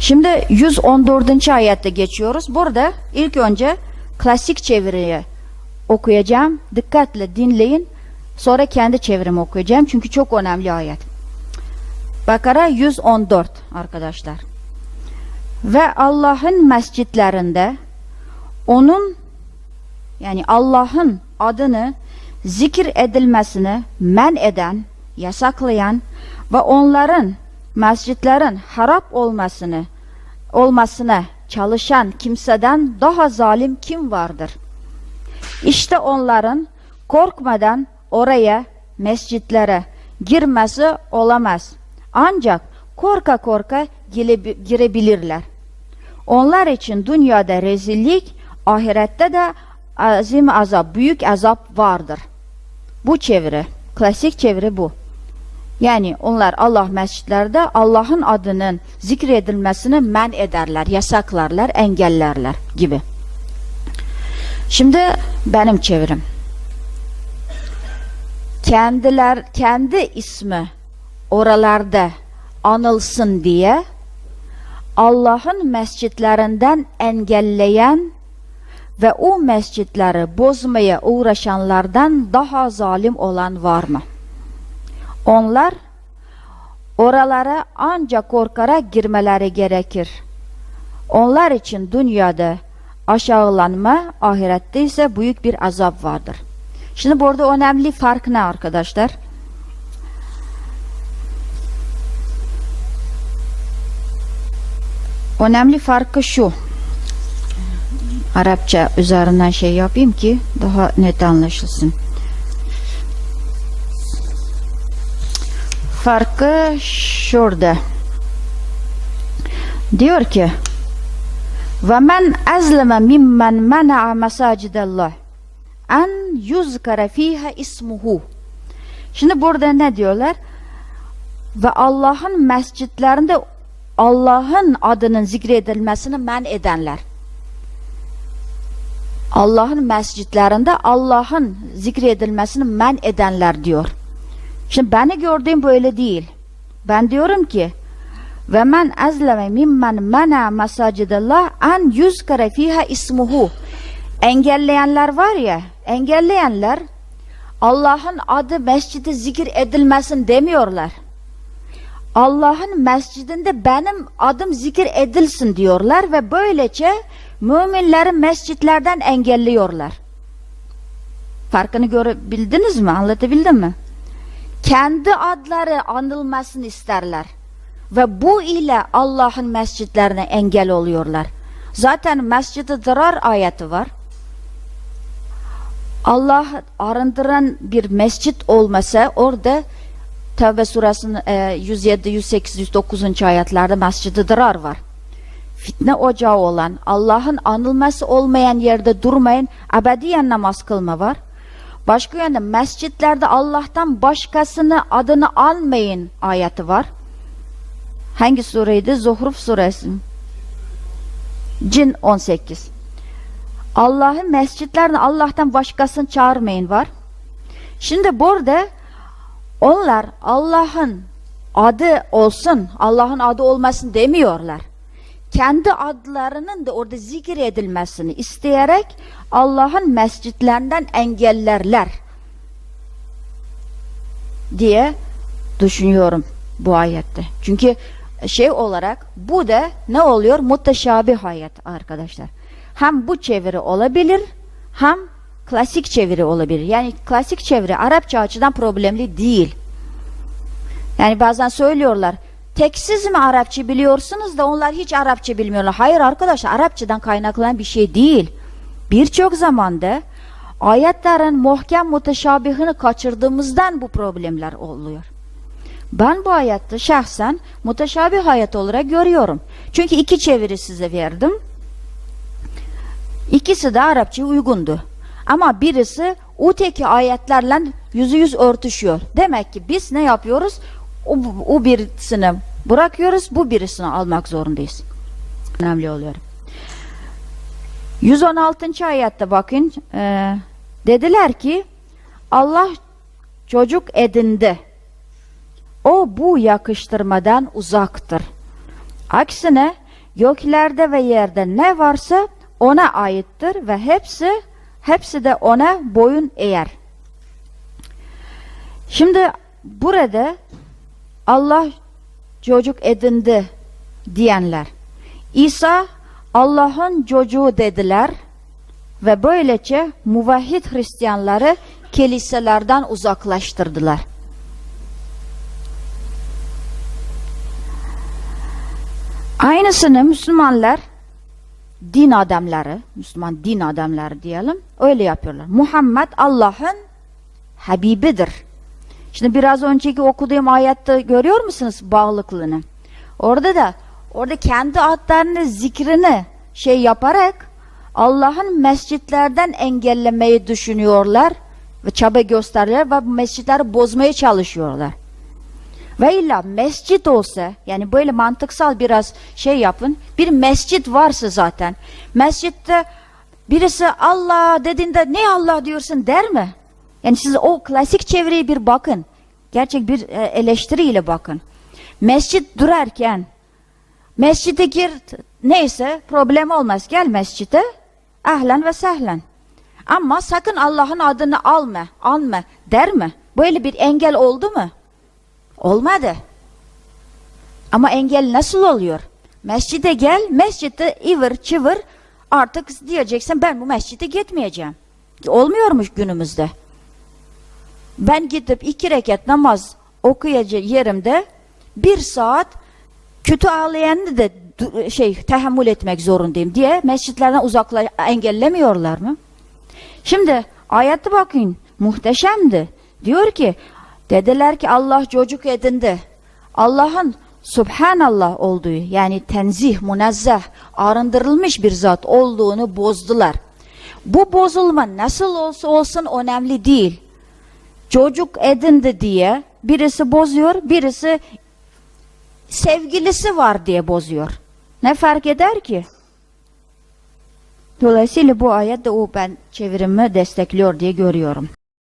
Şimdi 114. ayette geçiyoruz. Burada ilk önce klasik çeviriyi okuyacağım. Dikkatle dinleyin. Sonra kendi çevirimi okuyacağım. Çünkü çok önemli ayet. Bakara 114 arkadaşlar. Ve Allah'ın mescitlerinde onun yani Allah'ın adını zikir edilmesini men eden, yasaklayan ve onların mescitlerin harap olmasını olmasına çalışan kimseden daha zalim kim vardır? İşte onların korkmadan oraya, mescitlere girmesi olamaz. Ancak korka korka gire- girebilirler. Onlar için dünyada rezillik, ahirette de azim azap, büyük azap vardır. Bu çeviri, klasik çeviri bu. Yani onlar Allah mescitlerde Allah'ın adının zikredilmesini men ederler, yasaklarlar, engellerler gibi. Şimdi benim çevirim. Kendiler kendi ismi oralarda anılsın diye Allah'ın mescitlerinden engelleyen ve o mescitleri bozmaya uğraşanlardan daha zalim olan var mı? Onlar oralara ancak korkarak girmeleri gerekir. Onlar için dünyada aşağılanma, ahirette ise büyük bir azap vardır. Şimdi burada önemli fark ne arkadaşlar? Önemli farkı şu. Arapça üzerinden şey yapayım ki daha net anlaşılsın. Farkı şurada. Diyor ki ve men azleme mimmen mena'a mesacidallah en yuzkara fiha ismuhu. Şimdi burada ne diyorlar? Ve Allah'ın mescitlerinde Allah'ın adının zikredilmesini men edenler. Allah'ın mescitlerinde Allah'ın zikredilmesini men edenler diyor. Şimdi beni gördüğüm böyle değil. Ben diyorum ki ve men azleme mimmen mena mesacidallah en yuzkara fiha ismuhu. Engelleyenler var ya, engelleyenler Allah'ın adı mescidi zikir edilmesin demiyorlar. Allah'ın mescidinde benim adım zikir edilsin diyorlar ve böylece müminleri mescitlerden engelliyorlar. Farkını görebildiniz mi? Anlatabildim mi? Kendi adları anılmasını isterler. Ve bu ile Allah'ın mescitlerine engel oluyorlar. Zaten mescidi dırar ayeti var. Allah arındıran bir mescit olmasa orada Tevbe suresinin e, 107, 108, 109. ayetlerde mescidi dırar var. Fitne ocağı olan, Allah'ın anılması olmayan yerde durmayın, ebediyen namaz kılma var. Başka yönde mescitlerde Allah'tan başkasını adını almayın ayeti var. Hangi sureydi? Zuhruf suresi. Cin 18. Allah'ın mescitlerine Allah'tan başkasını çağırmayın var. Şimdi burada onlar Allah'ın adı olsun, Allah'ın adı olmasın demiyorlar. Kendi adlarının da orada zikir edilmesini isteyerek Allah'ın mescitlerinden engellerler diye düşünüyorum bu ayette. Çünkü şey olarak bu da ne oluyor? Muteşabih ayet arkadaşlar. Hem bu çeviri olabilir hem klasik çeviri olabilir. Yani klasik çeviri Arapça açıdan problemli değil. Yani bazen söylüyorlar tek siz mi Arapça biliyorsunuz da onlar hiç Arapça bilmiyorlar. Hayır arkadaşlar Arapçadan kaynaklanan bir şey değil. Birçok zamanda ayetlerin muhkem muteşabihini kaçırdığımızdan bu problemler oluyor. Ben bu ayette şahsen muteşabih ayet olarak görüyorum. Çünkü iki çeviri size verdim. İkisi de Arapçaya uygundu. Ama birisi öteki ayetlerle yüzü yüz örtüşüyor. Demek ki biz ne yapıyoruz? O, o birisini bırakıyoruz, bu birisini almak zorundayız. Önemli oluyor. 116. ayette bakın. E, dediler ki Allah çocuk edindi. O bu yakıştırmadan uzaktır. Aksine göklerde ve yerde ne varsa ona aittir ve hepsi hepsi de ona boyun eğer. Şimdi burada Allah çocuk edindi diyenler. İsa Allah'ın çocuğu dediler ve böylece muvahhid Hristiyanları kiliselerden uzaklaştırdılar. Aynısını Müslümanlar din adamları, Müslüman din adamları diyelim, öyle yapıyorlar. Muhammed Allah'ın Habibidir. Şimdi biraz önceki okuduğum ayette görüyor musunuz bağlılığını? Orada da orada kendi adlarını zikrini şey yaparak Allah'ın mescitlerden engellemeyi düşünüyorlar ve çaba gösteriyorlar ve bu mescitleri bozmaya çalışıyorlar. Ve illa mescit olsa yani böyle mantıksal biraz şey yapın. Bir mescit varsa zaten. Mescitte birisi Allah dediğinde ne Allah diyorsun der mi? Yani siz o klasik çevreye bir bakın. Gerçek bir e, eleştiriyle bakın. Mescit durarken mescide gir neyse problem olmaz. Gel mescide ahlen ve sehlen. Ama sakın Allah'ın adını alma, alma der mi? Böyle bir engel oldu mu? Olmadı. Ama engel nasıl oluyor? Mescide gel, mescitte ıvır çıvır artık diyeceksin ben bu mescide gitmeyeceğim. Olmuyormuş günümüzde. Ben gidip iki rekat namaz okuyacak yerimde bir saat kötü ağlayanı da şey tahammül etmek zorundayım diye mescitlerden uzakla engellemiyorlar mı? Şimdi ayette bakın muhteşemdi. Diyor ki dediler ki Allah çocuk edindi. Allah'ın Subhanallah olduğu yani tenzih, munezzeh, arındırılmış bir zat olduğunu bozdular. Bu bozulma nasıl olsa olsun önemli değil. Çocuk edindi diye birisi bozuyor, birisi sevgilisi var diye bozuyor. Ne fark eder ki? Dolayısıyla bu ayet de o ben çevirimi destekliyor diye görüyorum.